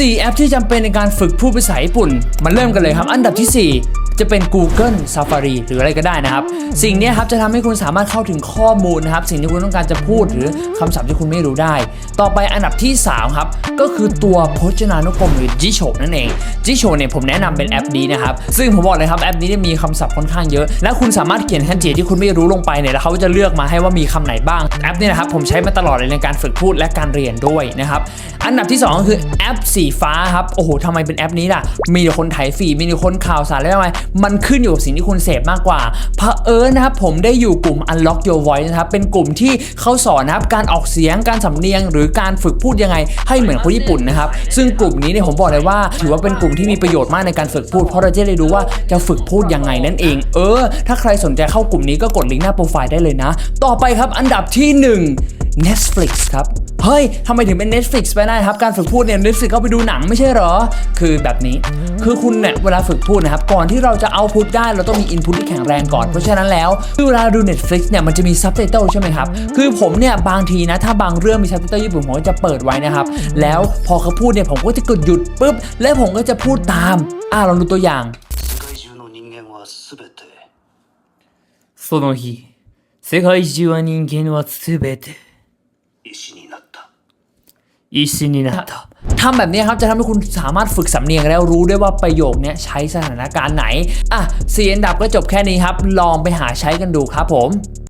4 แอปที่จำเป็นในการฝึกพูดภาษาญี่ปุ่น มาเริ่มกันเลยครับ อันดับที่ 4 จะเป็น Google Safari หรืออะไรก็ได้นะครับ สิ่งเนี้ยครับจะทำให้คุณสามารถเข้าถึงข้อมูลนะครับ สิ่งที่คุณต้องการจะพูดหรือคำศัพท์ที่คุณไม่รู้ได้ ต่อไปอันดับที่ 3 ครับ ก็คือตัวพจนานุกรมหรือ Jisho นั่นเอง Jisho เนี่ยผมแนะนำเป็นแอปนี้นะครับ ซึ่งผมบอกเลยครับแอปนี้เนี่ยมีคำศัพท์ค่อนข้างเยอะ และคุณสามารถเขียนคันจิที่คุณไม่รู้ลงไปเนี่ยแล้วเขาจะเลือกมาให้ว่ามีคำไหนบ้างแอปเนี่ยนะครับผมใช้มาตลอดเลยในการฝึกพูดและการเรียนด้วยนะครับอันดับที่ 2 ก็คือแอปสีฟ้าครับโอ้โหทำไมเป็นแอปนี้ล่ะมีแต่คนถ่ายฟีดมีแต่คนข่าวสารแล้วทำไมมันขึ้นอยู่กับสิ่งที่คุณเสพมากกว่าเผอิญนะครับผมได้อยู่กลุ่ม Unlock Your Voice นะครับเป็นกลุ่มที่เขาสอนนะครับการออกเสียงการสำเนียง หรือการฝึกพูดยังไง ให้เหมือนคนญี่ปุ่นนะครับซึ่งกลุ่มนี้เนี่ยผมบอกเลยว่า ถือว่าเป็นกลุ่มที่มีประโยชน์มากในการฝึกพูด เพราะเราจะได้รู้ว่าจะฝึกพูดยังไงนั่นเอง เออ ถ้าใครสนใจเข้ากลุ่มนี้ก็กดลิงก์หน้าโปรไฟล์ได้เลยนะ ต่อไปครับอันดับที่ 1 Netflix ครับ เฮ้ยทำไมถึงเป็น Netflix ไปได้ครับ การฝึกพูดเนี่ย Netflix ก็ไปดูหนังไม่ใช่เหรอ คือแบบนี้ คือคุณเนี่ยเวลาฝึกพูดนะครับ ก่อนที่เราจะเอาพุทได้เราต้องมีอินพุตที่แข็งแรงก่อน เพราะฉะนั้นแล้วคือเวลาดู Netflix เนี่ยมันจะมีซับไตเติลใช่ไหมครับ คือผมเนี่ยบางทีนะ ถ้าบางเรื่องมีซับไตเติลญี่ปุ่นผมก็จะเปิดไว้นะครับ แล้วพอเขาพูดเนี่ยผมก็จะกดหยุดปุ๊บ แล้วผมก็จะพูดตาม อ่าลองดูตัวอย่าง 世界中の人間は全てその日世界中は人間は全て 石になった อิชินินะทำแบบนี้ครับจะทำให้คุณสามารถฝึกสำเนียงแล้วรู้ด้วยว่าประโยคเนี้ยใช้สถานการณ์ไหน อ่ะสี่อันดับก็จบแค่นี้ครับ ลองไปหาใช้กันดูครับผม